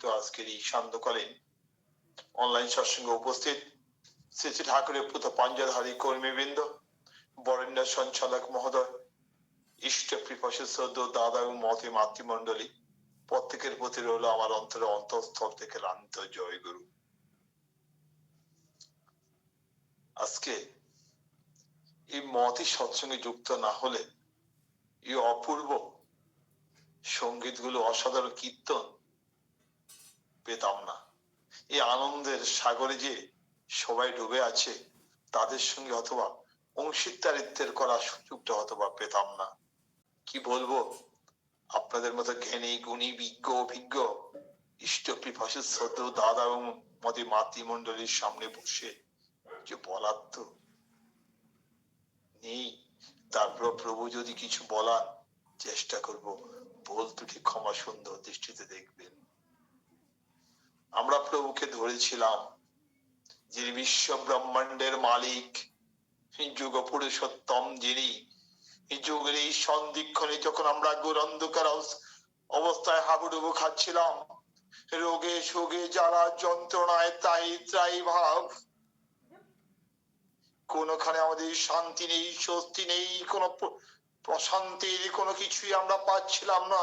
আজকের এই সান্ধ্যকালীন অনলাইন সৎসঙ্গে উপস্থিত শ্রী শ্রী ঠাকুরের পুত পাঞ্জাধারী কর্মীবৃন্দ বরেণ্য সঞ্চালক মহোদয়, ইষ্ট পিপাসু দাদা এবং মতে মাতৃমণ্ডলী, প্রত্যেকের প্রতি রইল আমার অন্তরে অন্তঃস্থল থেকে লান্ত জয় গুরু। আজকে এই মতই সৎসঙ্গে যুক্ত না হলে এই অপূর্ব সঙ্গীতগুলো অসাধারণ কীর্তন পেতাম না। এই আনন্দের সাগরে যে সবাই ডুবে আছে, তাদের সঙ্গে অথবা অংশীদারিত্বের করার সুযোগটা অথবা পেতাম না। কি বলব? আপনাদের মতো জ্ঞানী, গুণী, বিজ্ঞ, অভিজ্ঞ ইষ্ট পিপাসু শ্রদ্ধ দাদা এবং মতে মাতৃমণ্ডলীর সামনে বসে যে বলার তো নেই। তারপর প্রভু যদি কিছু বলার চেষ্টা করব, ভুল ত্রুটি ক্ষমা সুন্দর দৃষ্টিতে দেখবেন। আমরা প্রভুকে ধরেছিলাম, যিনি বিশ্ব ব্রহ্মাণ্ডের মালিক যুগ পুরুষোত্তম যিনি যুগের এই সন্ধিক্ষণে যখন আমরা ঘোর অন্ধকার অবস্থায় হাবুডুবু খাচ্ছিলাম, রোগে শোগে যারা যন্ত্রণায় তাই ত্রাই ভাব। কোনখানে আমাদের শান্তি নেই, স্বস্তি নেই, কোন প্রশান্তির কোনো কিছুই আমরা পাচ্ছিলাম না।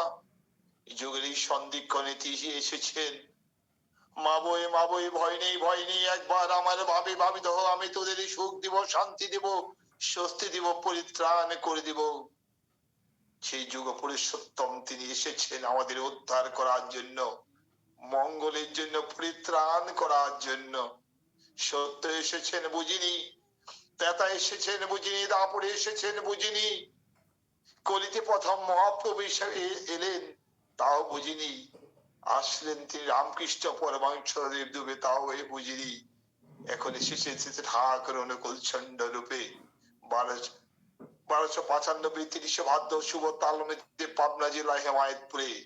যুগের এই সন্ধিক্ষণে তিনি এসেছেন। মা বই মা বই, ভয় নেই ভয় নেই, একবার আমার ভাবে ভাবি দহ আমি তোদের সুখ দিব, শান্তি দিব, স্বস্তি দিব, পরিত্রাণ করে দিব। সেই যুগ পুরুষোত্তম তিনি এসেছেন আমাদের উদ্ধার করার জন্য, মঙ্গলের জন্য, পরিত্রাণ করার জন্য। সত্য এসেছেন বুঝিনি, তেতা এসেছেন বুঝিনি দাপড়ে এসেছেন বুঝিনি। কলিতে প্রথম মহাপ্রভু এলেন, তাও বুঝিনি। আসলেন তিনি রামকৃষ্ণ পরমাংসদেব ডুবে তাও এ বুঝিনি। এখন এসেছেন শ্রী ঠাকুর অনুকূল রূপে। বারোশো বারোশো পঁচানব্বই তিরিশে ভাদ্র শুভ তালমে পাবনা জেলা হেমায়তপুরে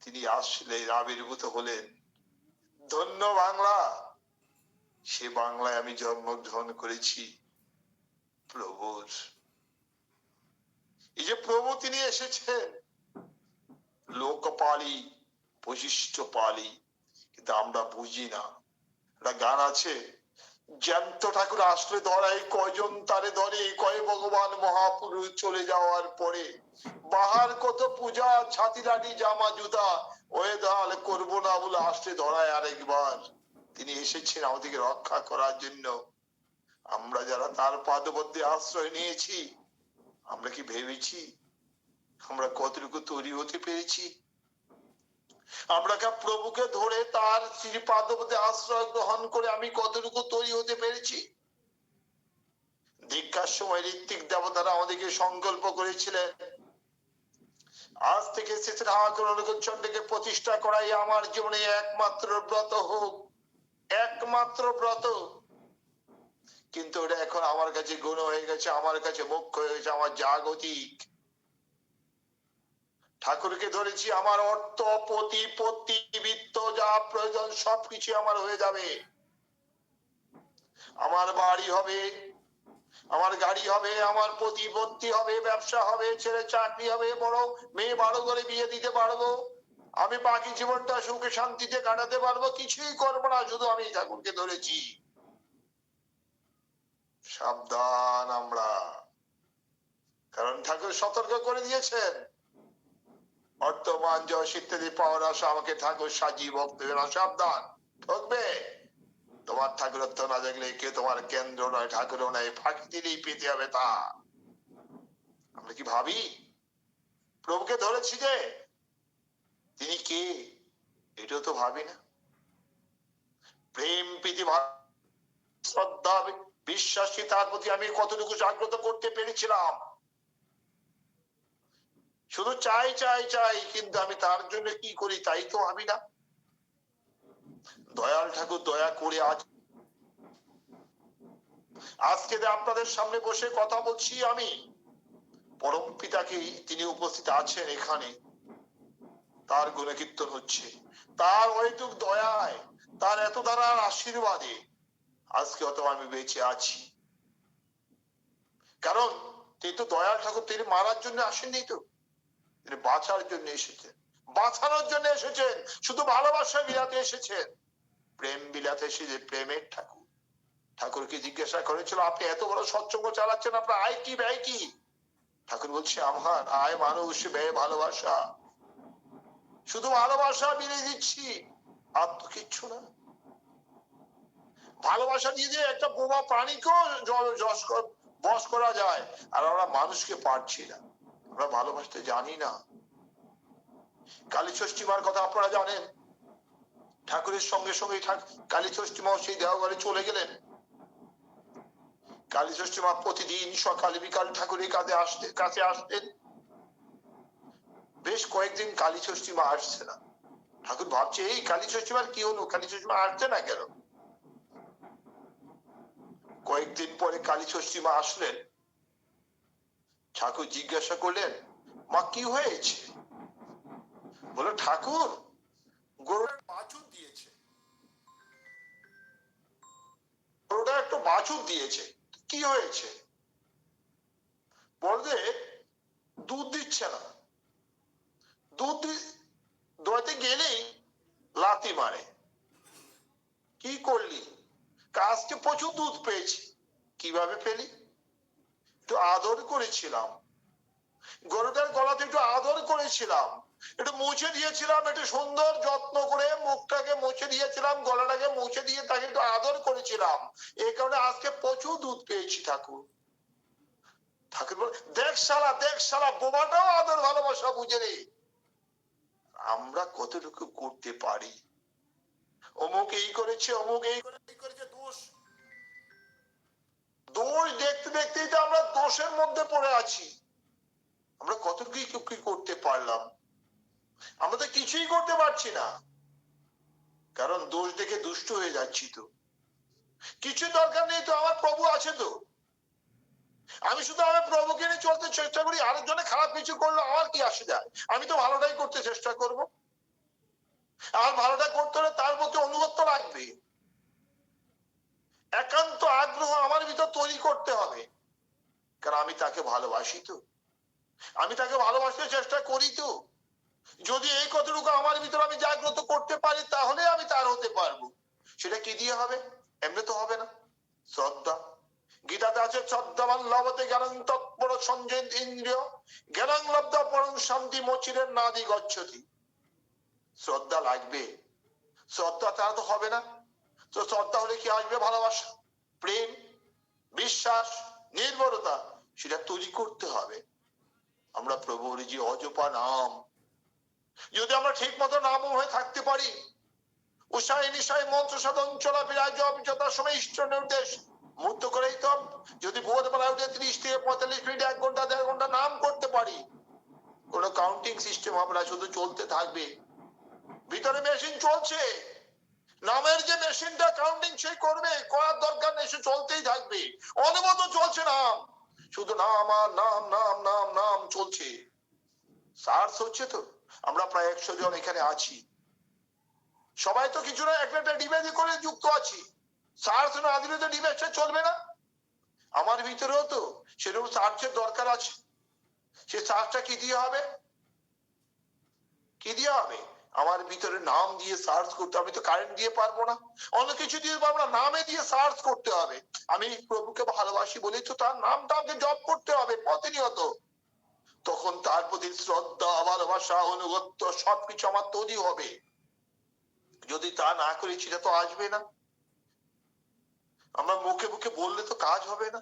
তিনি আসলেন, আবির্ভূত হলেন। ধন্য বাংলা। সে বাংলায় আমি জন্মগ্রহণ করেছি। প্রভুর। এই যে প্রভু তিনি এসেছেন, লোকপালি বৈশিষ্ট্য পালি কিন্তু আমরা বুঝি না। একটা গান আছে, জ্যান্ত ঠাকুর আসলে ধরাই কয়জন তারে ধরে, কয় ভগবান মহাপুরুষ চলে যাওয়ার পরে? বাহার কত পূজা, ছাতি লাঠি, জামা, জুতা, ওয়ে দাল, করব না বলে আসলে ধরায় আরেকবার। তিনি এসেছেন আমাদেরকে রক্ষা করার জন্য। আমরা যারা তার পাদবদ্ধে আশ্রয় নিয়েছি, আমরা কি ভেবেছি? আমরা কতটুকু তৈরি হতে পেরেছি? আমরা প্রভুকে ধরে তার শ্রীপাদপদে আশ্রয় গ্রহণ করে আমি কতটুকু তৈরি হতে পেরেছি? দীক্ষার সময় ঋত্বিক দেবতারা আমাদেরকে সংকল্প করেছিলেন, আজ থেকে ঠাকুর প্রতিষ্ঠা করাই আমার জীবনে একমাত্র ব্রত হোক, একমাত্র ব্রত। কিন্তু ওটা এখন আমার কাছে গুণ হয়ে গেছে, আমার কাছে মুখ্য হয়ে গেছে, আমার জাগতিক। ঠাকুরকে ধরেছি, আমার অর্থ প্রতিপত্তি বৃত্ত যা প্রয়োজন সবকিছু আমার হয়ে যাবে। আমার বাড়ি হবে, আমার গাড়ি হবে, আমার প্রতিপত্তি হবে, ব্যবসা হবে, ছেলে চাকরি হবে, বড় মেয়ে বারো করে বিয়ে দিতে পারব, আমি বাকি জীবনটা সুখে শান্তিতে কাটাতে পারব, কিছুই করব না, শুধু আমি ঠাকুরকে ধরেছি। সাবধান আমরা। কারণ ঠাকুর সতর্ক করে দিয়েছেন। বর্তমান যশ ইত্যাদি পাওয়ার আশা, আমাকে ঠাকুর সাজিয়ে ভক্ত সাবধান। ঠকবে তোমার ঠাকুরত্ব না দেখলে কে তোমার কেন্দ্র নয় ঠাকুর নয়, ফাঁকি দিলেই পেতে হবে তা। আমরা কি ভাবি? প্রভুকে ধরেছি যে, তিনি কে? এটাও তো ভাবি না। প্রেম, প্রীতি শ্রদ্ধা, বিশ্বাসী তার প্রতি আমি কতটুকু জাগ্রত করতে পেরেছিলাম শুধু চাই চাই চাই, কিন্তু আমি তার জন্য কি করি তাই তো আমি না। দয়াল ঠাকুর দয়া করে আজ আজকে আপনাদের সামনে বসে কথা বলছি আমি, পরম পিতাকে তিনি উপস্থিত আছেন এখানে। তার গুণ কীর্তন হচ্ছে। তার অহেতুক দয়ায়, তার এত দ্বারার আশীর্বাদে আজকে অত আমি বেঁচে আছি। কারণ তিনি তো দয়াল ঠাকুর, তিনি মারার জন্য আসেননি তো। তিনি বাঁচার জন্য এসেছেন। বাঁচানোর জন্য এসেছেন। শুধু ভালোবাসা বিলাতে এসেছেন। প্রেম বিলাতে এসেছে প্রেমের ঠাকুর। ঠাকুরকে জিজ্ঞাসা করেছিল, আপনি এত বড় সৎসঙ্গ চালাচ্ছেন, আপনার আয় কি, ব্যয় কি? ঠাকুর বলছে, আমার আয় মানুষ, ব্যয় ভালোবাসা। শুধু ভালোবাসা বিলিয়ে দিচ্ছি, আর তো কিচ্ছু না। ভালোবাসা দিয়ে দিয়ে একটা বোমা প্রাণীকেও বশ করা যায়, আর আমরা মানুষকে পারছি না। আমরা ভালোবাসতে জানি না। কালী ষষ্ঠী মার কথা আপনারা জানেন। ঠাকুরের সঙ্গে সঙ্গে কালী ষষ্ঠী মাও সেই দেওঘরে চলে গেলেন। কালী ষষ্ঠী মা প্রতিদিন সকাল বিকাল ঠাকুরের কাছে আসতে কাছে আসতেন। বেশ কয়েকদিন কালী ষষ্ঠী মা আসছে না। ঠাকুর ভাবছে, এই কালী ষষ্ঠী মার কি হলো? কালী ষষ্ঠী মা আসছে না কেন? কয়েকদিন পরে কালী ষষ্ঠী মা আসলেন। ঠাকুর জিজ্ঞাসা করলেন, মা, কি হয়েছে? বলে ঠাকুর, গরুটা বাছুর দিয়েছে। গরুটা একটু বাছুর দিয়েছে। কি হয়েছে? বলতে দুধ দিচ্ছে না। দুধ দোয়াতে গেলেই লাথি মারে। কি করলি? আজকে প্রচুর দুধ পেয়েছি। কীভাবে পেলি? করেছিলাম। গরুটার গলাতে একটু আদর করেছিলাম। একটু মুছে দিয়েছিলাম, একটু সুন্দর যত্ন করে মুখটাকে মুছে দিয়েছিলাম, গলাটাকে মুছে দিয়ে তাকে একটু আদর করেছিলাম। এই কারণে আজকে প্রচুর দুধ পেয়েছি ঠাকুর। ঠাকুর বলে, দেখ শালা দেখ শালা, বোমাটাও আদর, ভালোবাসা বুঝে রে আমরা কতটুকু করতে পারি? অমুক এই করেছে, অমুক এই করেছে, দোষ। দোষ দেখতে দেখতেই তো আমরা দোষের মধ্যে পড়ে আছি। আমরা কত কি- কি করতে পারলাম? আমরা তো কিছুই করতে পারছি না। কারণ দোষ দেখে দুষ্ট হয়ে যাচ্ছি তো। কিছু দরকার নেই তো, আমার প্রভু আছে তো। আমি শুধু আমার প্রভুকে নিয়ে চলতে চেষ্টা করি, আরেকজনে খারাপ কিছু করল, আমার কি আসে যায় আমি তো ভালোটাই করতে চেষ্টা করব। আর ভালোটা করতে হলে তার প্রতি অনুগত্য লাগবে। একান্ত আগ্রহ আমার ভিতর তৈরি করতে হবে। কারণ আমি তাকে ভালোবাসি তো। আমি তাকে ভালোবাসতে চেষ্টা করি তো। যদি এই কতটুকু আমার ভিতর আমি জাগ্রত করতে পারি, তাহলে আমি তার হতে পারব। সেটা কি দিয়ে হবে? এমনি তো হবে না। শ্রদ্ধা। গীতাতে আছে, শ্রদ্ধাবান লবতে জ্ঞান তৎপর সঞ্জয় ইন্দ্রিয়। জ্ঞান লব্ধ পরম শান্তি মচিরের নাদি গচ্ছতি। শ্রদ্ধা লাগবে। শ্রদ্ধা তারা তো হবে না। তো শ্রদ্ধা হলে কি আসবে ভালোবাসা? প্রেম, বিশ্বাস নির্ভরতা সেটা তৈরি করতে হবে। আমরা প্রভুর যে অজপা নাম। যদি আমরা ঠিক মতো নাম হয়ে থাকতে পারি নিশায় মন্ত্র সাধন ইষ্ট নির্দেশ মুহূর্ত করেই তো যদি উঠে ত্রিশ থেকে পঁয়তাল্লিশ মিনিট এক ঘণ্টা, দেড় ঘণ্টা নাম করতে পারি, কোন কাউন্টিং সিস্টেম আমরা শুধু চলতে থাকবে। ভিতরে মেশিন চলছে। নামের যে মেশিনটা কাউন্টিং সে করবে, করার দরকার নেই, সে চলতেই থাকবে। অনবত চলছে নাম। শুধু নাম আর নাম নাম নাম নাম চলছে। সার্চ হচ্ছে তো। আমরা প্রায় একশো জন এখানে আছি। সবাই তো কিছু না, একটা একটা করে যুক্ত আছি। সার্চ না দিলে তো ডিবেজটা চলবে না। আমার ভিতরেও তো সেরকম সার্চের দরকার আছে। সে সার্চটা কি দিয়ে হবে? কি দিয়ে হবে? আমার ভিতরে নাম দিয়ে সার্চ করতে আমি তো কারেন্ট দিয়ে পারব না। অন্য কিছু দিয়ে পারব না নামে দিয়ে সার্চ করতে হবে। আমি প্রভুকে ভালোবাসি বলেই তো তার নামটা আমাকে জপ করতে হবে প্রতিনিয়ত। তখন তার প্রতি শ্রদ্ধা, ভালোবাসা, অনুগত্য সবকিছু আমার তৈরি হবে। যদি তা না করি, সেটা তো আসবে না। আমরা মুখে মুখে বললে তো কাজ হবে না।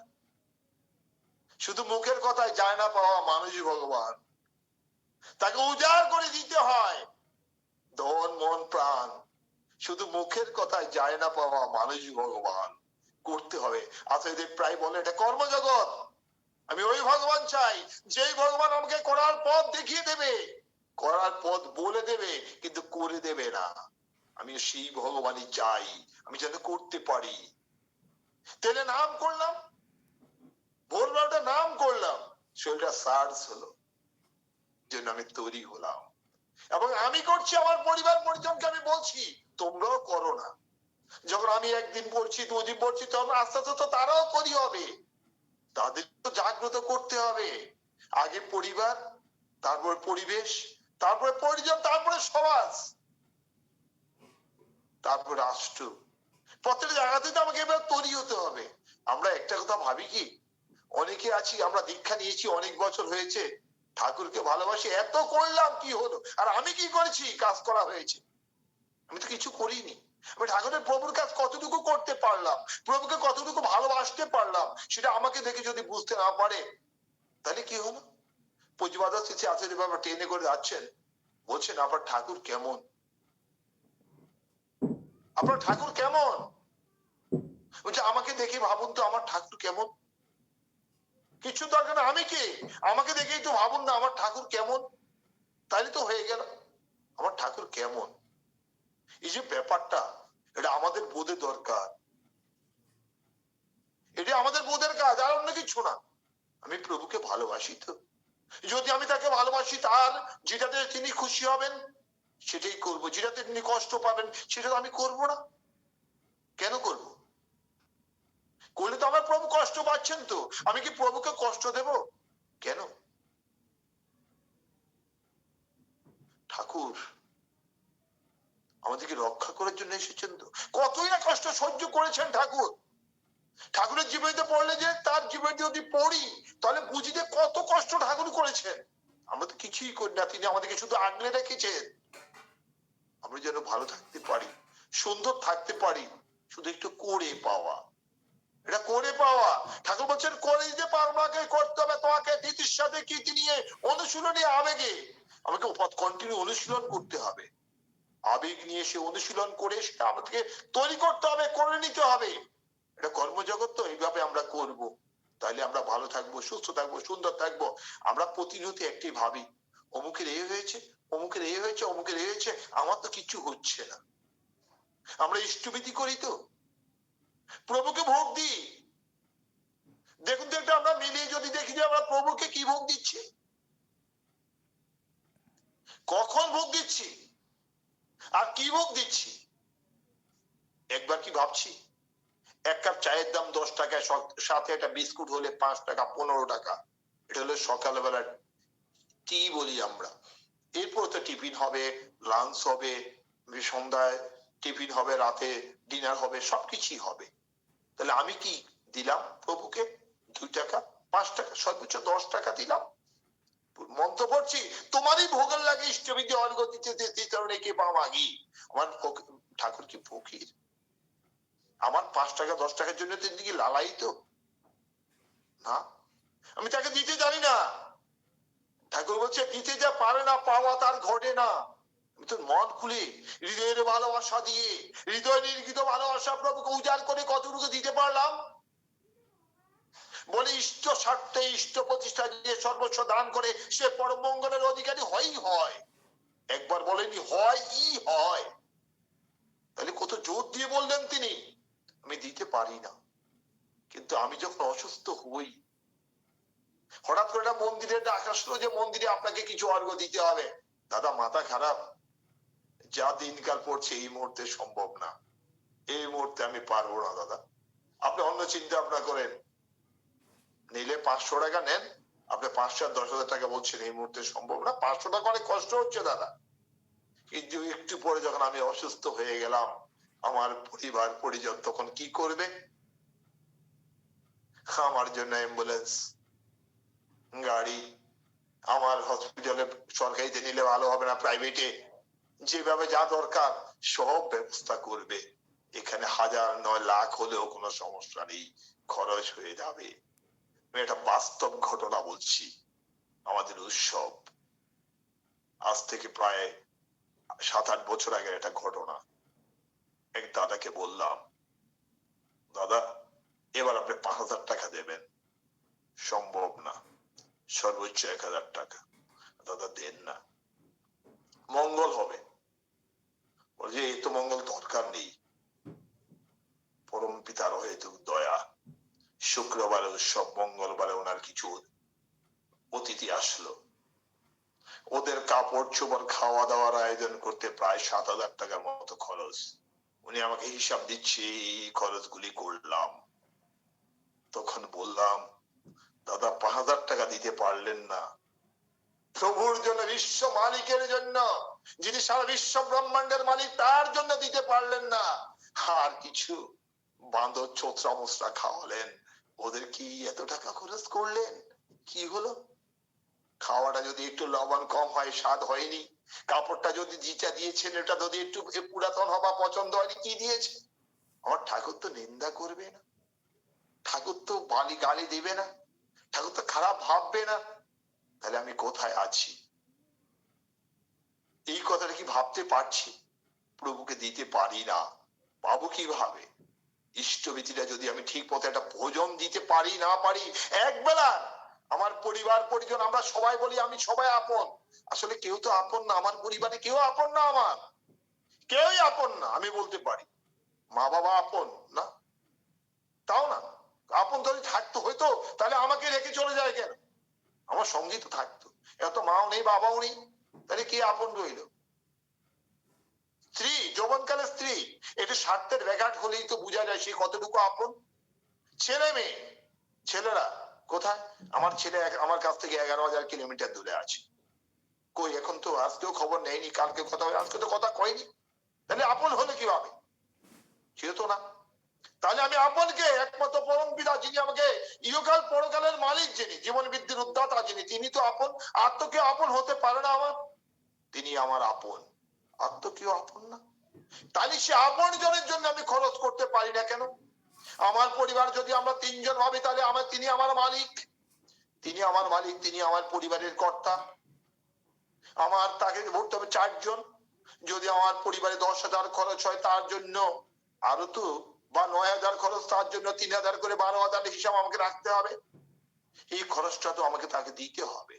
শুধু মুখের কথায় যায় না পাওয়া মানুষই ভগবান। তাকে উজাড় করে দিতে হয়। ধন, মন, প্রাণ। শুধু মুখের কথায় যায় না পাওয়া মানুষই ভগবান। করতে হবে। আচার্যদেব প্রায় বলে, এটা কর্মজগৎ। আমি ওই ভগবান চাই, যেই ভগবান আমাকে করার পথ দেখিয়ে দেবে। করার পথ বলে দেবে, কিন্তু করে দেবে না। আমি সেই ভগবানই চাই। আমি যেন করতে পারি। তেলে নাম করলাম। ভোরবেলাটা নাম করলাম। শরীরটা সার্চ হলো। জন্য আমি তৈরি হলাম। এবং আমি করছি, আমার পরিবার পরিজনকে আমি বলছি, তোমরাও করো না। যখন আমি একদিন পড়ছি, দুদিন পড়ছি, তখন আস্তে আস্তে তো তারাও তৈরি হবে। তাদের তো জাগ্রত করতে হবে। আগে পরিবার, তারপর পরিবেশ, তারপরে পরিজন, তারপরে সমাজ, তারপরে রাষ্ট্র। প্রত্যেক জায়গাতে তো আমাকে এবার তৈরি হতে হবে। আমরা একটা কথা ভাবি কি? অনেকে আছি, আমরা দীক্ষা নিয়েছি, অনেক বছর হয়েছে। ঠাকুরকে ভালোবাসি, এত করলাম, কি হলো? আর আমি কি করেছি? কাজ করা হয়েছে। আমি তো কিছু করিনি। ঠাকুরের প্রভুর কাজ কতটুকু করতে পারলাম, প্রভুকে কতটুকু ভালোবাসতে পারলাম, সেটা আমাকে দেখে যদি বুঝতে না পারে, তাহলে কি হলো? পুঁজিবাজার স্থিতি আছে বাবা ট্রেনে করে যাচ্ছেন। বলছেন, আপনার ঠাকুর কেমন? আপনার ঠাকুর কেমন? বলছে, আমাকে দেখে ভাবুন তো, আমার ঠাকুর কেমন? কিছু দরকার না, আমি কে? আমাকে দেখে একটু ভাবুন না, আমার ঠাকুর কেমন? তাইলে তো হয়ে গেল। আমার ঠাকুর কেমন? এই যে ব্যাপারটা, এটা আমাদের বোধে দরকার। এটা আমাদের বোধের কাজ, আর অন্য কিছু না। আমি প্রভুকে ভালোবাসি তো। যদি আমি তাকে ভালোবাসি, তার যেটাতে তিনি খুশি হবেন, সেটাই করব। যেটাতে তিনি কষ্ট পাবেন, সেটা আমি করব না। কেন করব? করলে তো আমার প্রভু কষ্ট পাচ্ছেন তো। আমি কি প্রভুকে কষ্ট দেব? কেন? ঠাকুর, আমাদেরকে রক্ষা করার জন্য এসেছেন তো। কতই না কষ্ট সহ্য করেছেন ঠাকুর। ঠাকুরের জীবনীতে পড়লে যে তার জীবনীতে যদি পড়ি, তাহলে বুঝি যে কত কষ্ট ঠাকুর করেছেন। আমরা তো কিছুই করি না, তিনি আমাদেরকে শুধু আগলে রেখেছেন। আমরা যেন ভালো থাকতে পারি, সুন্দর থাকতে পারি, শুধু একটু করে পাওয়া। এটা করে পাওয়া। ঠাকুর বলছেন করে দিতে পারব না করতে হবে। তোমাকে নীতির সাথে কীর্তি নিয়ে অনুশীলনী আবেগে। আমাকে কন্টিনিউ অনুশীলন করতে হবে। আবেগ নিয়ে সে অনুশীলন করে, সেটা আমাদেরকে তৈরি করতে হবে, করে নিতে হবে। এটা কর্মজগৎ তো, এইভাবে আমরা করব। তাহলে আমরা ভালো থাকব, সুস্থ থাকব, সুন্দর থাকব। আমরা প্রতিনিয়ত একটি ভাবি, অমুকের এ হয়েছে, অমুকের এ হয়েছে, অমুকের এ হয়েছে, আমার তো কিছু হচ্ছে না। আমরা ইষ্টবিধি করি তো। প্রভুকে ভোগ দিই। দেখুন তো একটা আমরা মিলিয়ে যদি দেখি যে আমরা প্রভুকে কি ভোগ দিচ্ছি? কখন ভোগ দিচ্ছি? আর কি ভোগ দিচ্ছি? একবার কি ভাবছি? এক কাপ চায়ের দাম দশ টাকা সাথে একটা বিস্কুট হলে পাঁচ টাকা, পনেরো টাকা। এটা হলো সকালবেলা টি বলি আমরা। এরপর তো টিফিন হবে লাঞ্চ হবে, সন্ধ্যায় টিফিন হবে, রাতে ডিনার হবে, সবকিছুই হবে। তাহলে আমি কি দিলাম প্রভুকে? দুই টাকা, পাঁচ টাকা, সর্বোচ্চ দশ টাকা দিলাম? মন্ত্র পড়ছি তোমারই ভোগের লাগে ইষ্টবিধি অর্ঘ দিতে দিতে রেখে পা মাগি আমার ঠাকুর কি ফকির? আমার পাঁচ টাকা, দশ টাকার জন্য তিনি কি লালাই তো। না? আমি তাকে দিতে জানি না। ঠাকুর বলছে, দিতে যা পারে না, পাওয়া তার ঘটে না। মন খুলে, হৃদয়ের ভালোবাসা দিয়ে, হৃদয় নির্গিত ভালোবাসা প্রভুকে উজাড় করে কতটুকু দিতে পারলাম? বলে, ইষ্ট স্বার্থে, ইষ্ট প্রতিষ্ঠা দিয়ে সর্বস্ব দান করে সে পরম মঙ্গলের অধিকারী হয়ই হয়। একবার বলেনি হয় ই হয়। তাহলে কত জোর দিয়ে বললেন তিনি, আমি দিতে পারি না, কিন্তু আমি যখন অসুস্থ হই, হঠাৎ করে একটা মন্দিরে ডাক আসলো যে, মন্দিরে আপনাকে কিছু অর্ঘ দিতে হবে। দাদা, মাথা খারাপ। যা দিনকাল পড়ছে এই মুহূর্তে সম্ভব না। এই মুহূর্তে আমি পারব না, দাদা। আপনি অন্য চিন্তা ভাবনা করেন। নিলে পাঁচশো টাকা নেন। আপনি পাঁচশো আর দশ হাজার টাকা বলছেন, এই মুহূর্তে সম্ভব না। পাঁচশো টাকা অনেক কষ্ট হচ্ছে, দাদা। কিন্তু একটু পরে যখন আমি অসুস্থ হয়ে গেলাম, আমার পরিবার, পরিজন তখন কি করবে? আমার জন্য অ্যাম্বুলেন্স, গাড়ি, আমার হসপিটালে সরকারিতে নিলে ভালো হবে না, প্রাইভেটে। যেভাবে যা দরকার সব ব্যবস্থা করবে। এখানে হাজার নয় লাখ হলেও কোনো সমস্যা নেই, খরচ হয়ে যাবে। আমি একটা বাস্তব ঘটনা বলছি, আমাদের উৎসব। আজ থেকে প্রায় সাত আট বছর আগের একটা ঘটনা। এক দাদাকে বললাম, দাদা, এবার আপনি পাঁচ হাজার টাকা দেবেন। সম্ভব না। সর্বোচ্চ এক হাজার টাকা। দাদা, দেন না। মঙ্গল হবে। বলছে এই তো মঙ্গল দরকার নেই পরম পিতার হয়তো দয়া শুক্রবারে উৎসব মঙ্গলবারে ওনার কিছু অতিথি আসলো ওদের কাপড় চোপড় খাওয়া দাওয়ার আয়োজন করতে প্রায় সাত হাজার টাকার মতো খরচ উনি আমাকে হিসাব দিচ্ছে এই খরচগুলি করলাম তখন বললাম দাদা পাঁচ হাজার টাকা দিতে পারলেন না। প্রভুর জন্য, বিশ্ব মালিকের জন্য। যিনি সারা বিশ্ব ব্রহ্মাণ্ডের মালিক, তার জন্য দিতে পারলেন না। আর কিছু বাঁদর, চোত্রা, মোসরা খাওয়ালেন। ওদের কি এত টাকা খরচ করলেন? কি হলো? খাওয়াটা যদি একটু লবণ কম হয়, স্বাদ হয়নি। কাপড়টা যদি জিচা দিয়েছেন, এটা যদি একটু পুরাতন হবা পছন্দ হয়নি, কি দিয়েছে? আমার ঠাকুর তো নিন্দা করবে না। ঠাকুর তো বালি গালি দেবে না। ঠাকুর তো খারাপ ভাববে না। তাহলে আমি কোথায় আছি? এই কথাটা কি ভাবতে পারছি? প্রভুকে দিতে পারি না। পাবো কীভাবে? ইষ্টবিধিটা যদি আমি ঠিক পথে একটা ভোজন দিতে পারি, না পারি, এক বেলা আমার পরিবার, পরিজন, আমরা সবাই বলি, আমি সবাই আপন। আসলে কেউ তো আপন না, আমার পরিবারে কেউ আপন না আমার। কেউই আপন না, আমি বলতে পারি। মা বাবা আপন না? তাও না। আপন যদি থাকতো, হয়তো, তাহলে আমাকে রেখে চলে যায় কেন? আমার সঙ্গেই তো থাকতো। এত মাও নেই, বাবাও নেই। তাহলে কে আপন রইল? স্ত্রী, যৌবনকালে স্ত্রী। একটু স্বার্থের ব্যাঘাট হলেই তো বোঝা যায় সে কতটুকু আপন। ছেলে মেয়ে। ছেলেরা, কোথায়? আমার ছেলে আমার কাছ থেকে এগারো হাজার কিলোমিটার দূরে আছে। কই, এখন তো আজকেও খবর নেয়নি, কালকে কথা আজকে তো কথা কয়নি। তাহলে আপন হলে কীভাবে? সে তো না। তাহলে আমি আপনকে একমাত্র পরম পিতা যিনি আমাকে ইহকাল পরকালের মালিক যিনি জীবন বৃদ্ধির উদ্দাতা যিনি, তিনি তো আপন আর তো কেউ আপন হতে পারে না আমার। তিনি আমার আপন। আর তো কেউ আপন না। তাহলে সে আপন জনের জন্য আমি খরচ করতে পারি না কেন? আমার পরিবার যদি আমরা তিনজন ভাবি, তাহলে আমার তিনি আমার মালিক। তিনি আমার মালিক, তিনি আমার পরিবারের কর্তা। আমার তাকে ভরতে হবে চারজন। যদি আমার পরিবারে দশ হাজার খরচ হয়, তার জন্য আরও তো বা নয় হাজার খরচ, তার জন্য তিন হাজার করে বারো হাজার হিসাব আমাকে রাখতে হবে। এই খরচটা তো আমাকে তাকে দিতে হবে।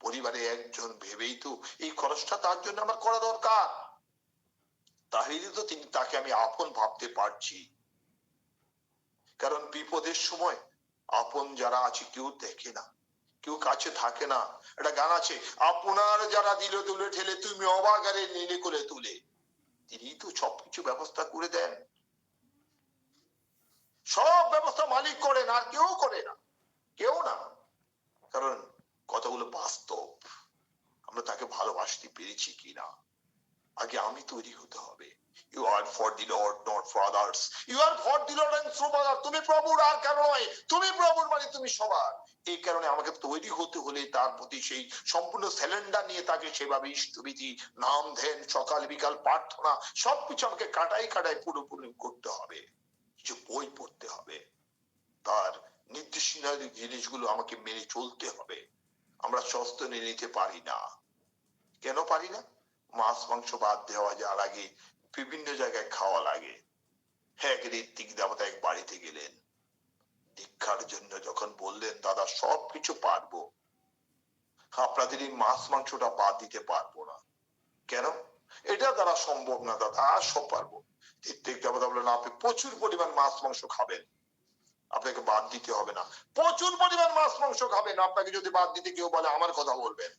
পরিবারে একজন ভেবেই তো এই খরচটা তার জন্য আমার করা দরকার। তাহলে তো তিনি তাকে আমি আপন ভাবতে পারছি। কারণ বিপদের সময় আপন যারা আছে কেউ দেখে না, কেউ কাছে থাকে না। একটা গান আছে, আপনার যারা দিল তুলে ঠেলে, তুমি অবাগারে নিলে করে তুলে। তিনি তো সবকিছু ব্যবস্থা করে দেন। সব ব্যবস্থা মালিক করেন আর কেউ করে না। কেউ না। কারণ কতগুলো বাস্তব। আমরা তাকে ভালোবাসতে পেরেছি কিনা? আগে আমি তৈরি হতে হবে। You are for the lord not for you are for the lord and for other তুমি প্রভুর আর কেন নয়? তুমি প্রভুর মানে তুমি সবার। এই কারণে আমাকে তৈরি হতে হলে তার প্রতি সেই সম্পূর্ণ স্যালেন্ডার নিয়ে তাকে সেভাবে ইষ্টবিধি, নাম, ধ্যান, সকাল, বিকাল, প্রার্থনা, সবকিছু আমাকে কাটাই কাটাই পুরোপুরি করতে হবে। কিছু বই পড়তে হবে। তার নির্দেশনা জিনিসগুলো আমাকে মেনে চলতে হবে। আমরা স্বস্ত নিয়ে নিতে পারি না। কেন পারি না? মাছ, মাংস বাদ দেওয়া যাওয়ার আগে বিভিন্ন জায়গায় খাওয়া লাগে। হ্যাঁ ঋত্বিক দেবতা এক বাড়িতে গেলেন। দীক্ষার জন্য যখন বললেন, দাদা সব কিছু পারব। আপনাদের এই মাছ, মাংসটা বাদ দিতে পারব না। কেন? এটা দ্বারা সম্ভব না, দাদা সব পারব ঋত্বিক দেবতা বললেন আপনি প্রচুর পরিমাণ মাছ, মাংস খাবেন। আপনাকে বাদ দিতে হবে না। প্রচুর পরিমাণ মাছ, মাংস খাবেন। আপনাকে যদি বাদ দিতে কেউ বলে, আমার কথা বলবেন।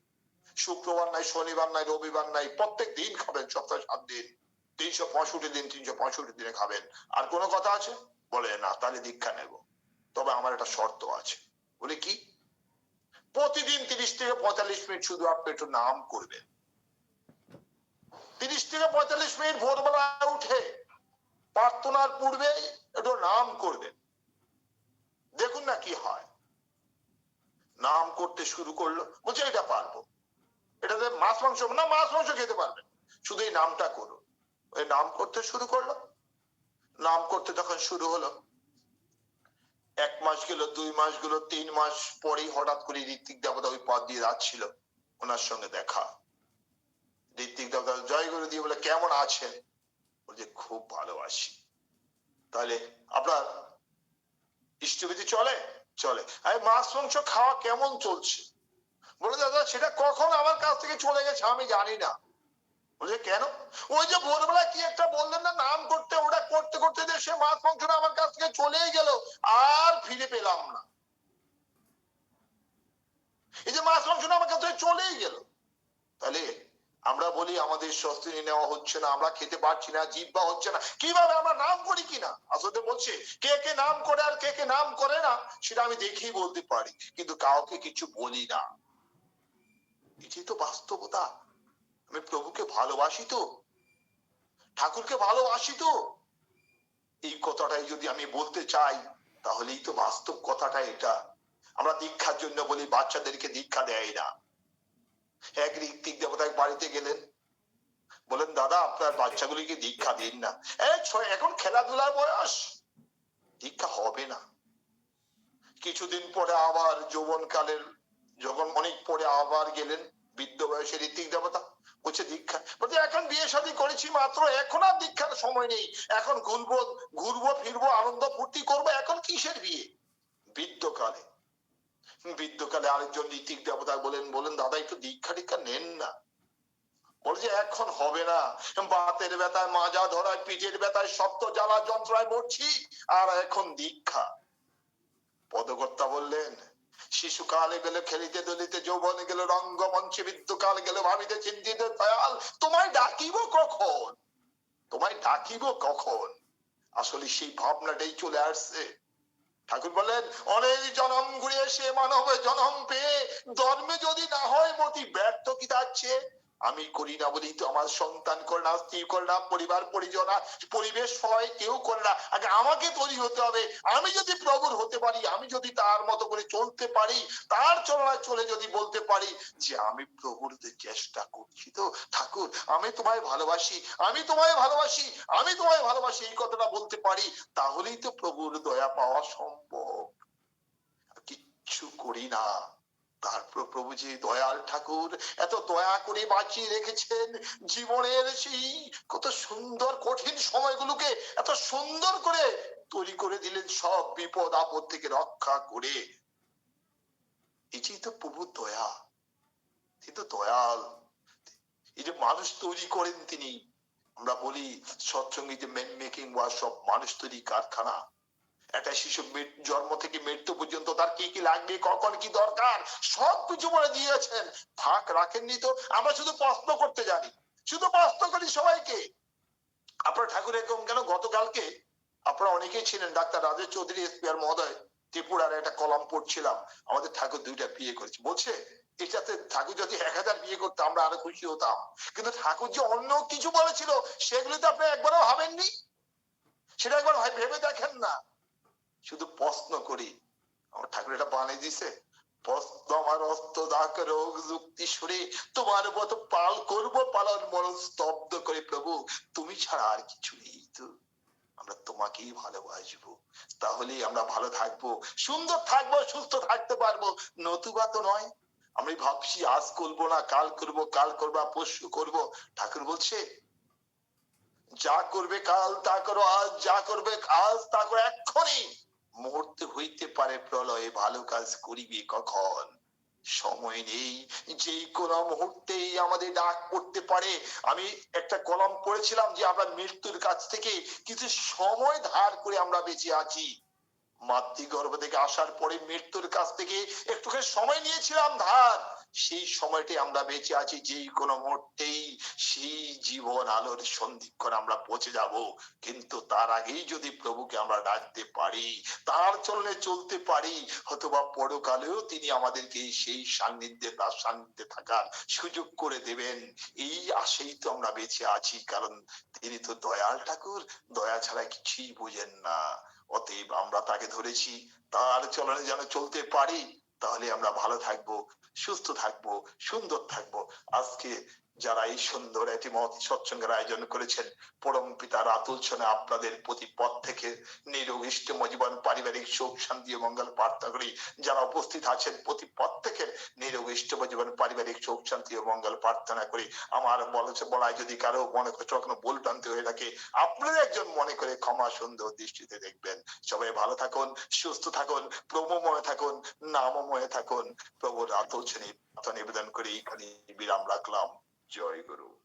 শুক্রবার নাই, শনিবার নাই, রবিবার নাই, প্রত্যেক দিন খাবেন, সপ্তাহে সাত দিন। তিনশো পঁয়ষট্টি দিন, তিনশো পঁয়ষট্টি দিনে খাবেন। আর কোনো কথা আছে? বলে, না, তাহলে দীক্ষা নেব। তবে আমার একটা শর্ত আছে। বলে কি? প্রতিদিন তিরিশ থেকে পঁয়তাল্লিশ মিনিট শুধু আপনি একটু নাম করবেন। তিরিশ থেকে পঁয়তাল্লিশ মিনিট ভোরবেলা উঠে প্রার্থনার পূর্বে একটু নাম করবেন দেখুন না কি হয়। নাম করতে শুরু করল, বলছে এটা পারব। এটাতে মাছ, মাংস, না, মাছ, মাংস খেতে পারবেন শুধু এই নামটা করুন। ওই নাম করতে শুরু করল। নাম করতে যখন শুরু হলো, এক মাস গেল, দুই মাস গেল, তিন মাস পরেই হঠাৎ করে ঋত্বিক দেবতা ওই পথ দিয়ে যাচ্ছিল, ওনার সঙ্গে দেখা। ঋত্বিক দেবতা জয় গুরু দিয়ে বলে, কেমন আছেন? বলছে, খুব ভালোবাসি তাহলে আপনার ইষ্টবিধি চলে? চলে। আরে, মাছ, মাংস খাওয়া কেমন চলছে? বলে, দাদা, সেটা কখন আমার কাছ থেকে চলে গেছে, আমি জানি না। বলছে, কেন? ওই যে ভোরবেলা কি একটা বললেন না, নাম করতে, ওটা করতে করতে যে সে মাছ মাংসটা আমার কাছ থেকে চলেই গেল, আর ফিরে পেলাম না। এই যে মাছ মাংসটা আমার কাছ থেকে চলেই গেল। তাহলে আমরা বলি আমাদের স্বস্তি নেওয়া হচ্ছে না, আমরা খেতে পারছি না জিব্বা হচ্ছে না। কীভাবে আমরা নাম করি কিনা? আসলে বলছে, কে কে নাম করে আর কে কে নাম করে না, সেটা আমি দেখেই বলতে পারি। কিন্তু কাউকে কিছু বলি না। এটাই তো বাস্তবতা। আমি প্রভুকে ভালোবাসি তো। ঠাকুরকে ভালোবাসি তো। এই কথাটাই যদি আমি বলতে চাই, তাহলেই তো বাস্তব কথাটা এটা। আমরা দীক্ষার জন্য বলি, বাচ্চাদেরকে দীক্ষা দেয় না। এক ঋত্বিক দেবতা বাড়িতে গেলেন। বলেন দাদা, আপনার বাচ্চাগুলিকে দীক্ষা দিন না। এখন খেলাধুলার বয়স? দীক্ষা হবে না। কিছুদিন পরে আবার যৌবনকালের যখন অনেক পরে আবার গেলেন বৃদ্ধ বয়সের ঋত্বিক দেবতা। বলছে, দীক্ষা বলছে, এখন বিয়ে শাদী করেছি মাত্র, এখন আর দীক্ষার সময় নেই। এখন ঘুরবো ঘুরবো, ফিরবো, আনন্দ ফুর্তি করব, এখন কিসের বিয়ে? বৃদ্ধকালে বৃদ্ধকালে আরেকজন ঋত্বিক দেবতা বলেন বলেন, দাদা, একটু দীক্ষা টিক্ষা নেন না। বলছে এখন হবে না। বাতের ব্যথায়, মাজা ধরায়, পিঠের ব্যথায়, শক্ত জ্বালা যন্ত্রণায় মরছি, আর এখন দীক্ষা। পদকর্তা বললেন, শিশুকালে গেলে, খেলিতে দলিতে যৌবনে গেলে, রঙ্গমঞ্চে বিদ্যুকাল গেলে, ভাবিতে চিন্তিত দয়াল। তোমায় ডাকিব কখন? তোমায় ডাকিব কখন? আসলে সেই ভাবনাটাই চলে আসছে। ঠাকুর বলেন অনেক জনম ঘুরে এসে মানব জনম পেয়ে ধর্মে যদি না হয় মতি ব্যর্থ কি থাকছে আমি করি না বলি তো আমার সন্তান করে না, স্ত্রী করে না, পরিবার, পরিজন পরিবেশ সবাই কেউ করে না। আগে আমাকে তৈরি হতে হবে। আমি যদি প্রভুর হতে পারি, আমি যদি তার মতো করে চলতে পারি, তার চলনায় চলে যদি বলতে পারি যে আমি প্রভুর চেষ্টা করছি তো, ঠাকুর, আমি তোমায় ভালোবাসি, আমি তোমায় ভালোবাসি, আমি তোমায় ভালোবাসি, এই কথাটা বলতে পারি, তাহলেই তো প্রভুর দয়া পাওয়া সম্ভব। কিচ্ছু করি না। তারপর প্রভু যে দয়াল ঠাকুর এত দয়া করে বাঁচিয়ে রেখেছেন জীবনের সেই কত সুন্দর কঠিন সময়গুলোকে, এত সুন্দর করে তৈরি করে দিলেন সব বিপদ, আপদ থেকে রক্ষা করে। এটি তো প্রভুর দয়া তিনি তো দয়াল, এই যে মানুষ তৈরি করেন তিনি, আমরা বলি সৎসঙ্গী যে মেন মেকিং ওয়ার্কশপ মানুষ তৈরি কারখানা। একটা শিশু জন্ম থেকে মৃত্যু পর্যন্ত তার কি কি লাগবে, কখন কি দরকার, সব কিছু বলে দিয়েছেন। ফাঁক রাখেননি তো। আমরা শুধু প্রশ্ন করতে জানি। শুধু প্রশ্ন করি সবাইকে। আপনার ঠাকুর এরকম কেন? গতকালকে আপনারা অনেকেই ছিলেন, ডাক্তার রাজেশ চৌধুরী, এসপিআর মহোদয়, ত্রিপুরার একটা কলম পড়ছিলাম আমাদের ঠাকুর দুইটা বিয়ে করেছে। বলছে, এটাতে ঠাকুর যদি এক হাজার বিয়ে করতো, আমরা আরও খুশি হতাম। কিন্তু ঠাকুর যে অন্য কিছু বলেছিল, সেগুলো তো আপনি একবারও ভাবেননি। সেটা একবার ভেবে দেখেন না। শুধু প্রশ্ন করি। আমার ঠাকুর এটা বানিয়ে দিছে প্রশ্ন আমার দাক রোগ, যুক্তি তোমার মতো পাল করব, পালন মরণ স্তব্ধ করে প্রভু। তুমি ছাড়া আর কিছু নেই তো। আমরা তোমাকেই ভালোবাসবো। আমরা ভালো থাকব। সুন্দর থাকব, সুস্থ থাকতে পারব। নতুবা তো নয়। আমি ভাবছি, আজ করব না, কাল করব, কাল করব পরশু করব। ঠাকুর বলছে, যা করবে কাল তা করো, আজ যা করবে আজ তা করো, এক্ষুনি। মুহূর্তে হইতে পারে প্রলয়ে, ভালো কাজ করিবে কখন? সময় নেই যে কোনো মুহূর্তেই আমাদের ডাক পড়তে পারে। আমি একটা কলম পড়েছিলাম যে আমরা মৃত্যুর কাছ থেকে কিছু সময় ধার করে আমরা বেঁচে আছি। মাতৃগর্ভ থেকে আসার পরে মৃত্যুর কাছ থেকে একটুখানি সময় নিয়েছিলাম ধার। সেই সময়টি আমরা বেঁচে আছি যে কোনো মুহূর্তেই সেই জীবন আলোর সন্ধিক্ষণ আমরা পৌঁছে যাব। কিন্তু তার আগেই যদি প্রভুকে আমরা ডাকতে পারি, তার চলনে চলতে পারি, অথবা পরকালেও তিনি আমাদেরকে সেই সান্নিধ্যে, তার সান্নিধ্যে থাকার সুযোগ করে দেবেন। এই আশেই তো আমরা বেঁচে আছি, কারণ তিনি তো দয়াল ঠাকুর। দয়া ছাড়া কিছুই বোঝেন না। অতএব আমরা তাকে ধরেছি, তার চলনে যেন চলতে পারি তাহলে আমরা ভালো থাকব সুস্থ থাকব সুন্দর থাকব। আজকে যারা এই সুন্দর একটি মহৎ সৎসঙ্গের আয়োজন করেছেন, পরম পিতার আতুল ছনে আপনাদের প্রতি পথ থেকে নিরোগ ইষ্টম জীবন পারিবারিক সুখ, শান্তি ও মঙ্গল প্রার্থনা করি। যারা উপস্থিত আছেন, প্রতি পথ থেকে নিরোগ ইষ্টম জীবন পারিবারিক সুখ, শান্তি ও মঙ্গল প্রার্থনা করি। আমার বলেছে বলায় যদি কারও মনে করছে কোনো ভুল ভ্রান্তি হয়ে থাকে, আপনারা একজন মনে করে ক্ষমা সুন্দর দৃষ্টিতে দেখবেন। সবাই ভালো থাকুন, সুস্থ থাকুন, প্রভুময় থাকুন, নামময় থাকুন। প্রভুর আতুল ছনে নিবেদন করে। এখানে বিরাম রাখলাম। জয় গুরু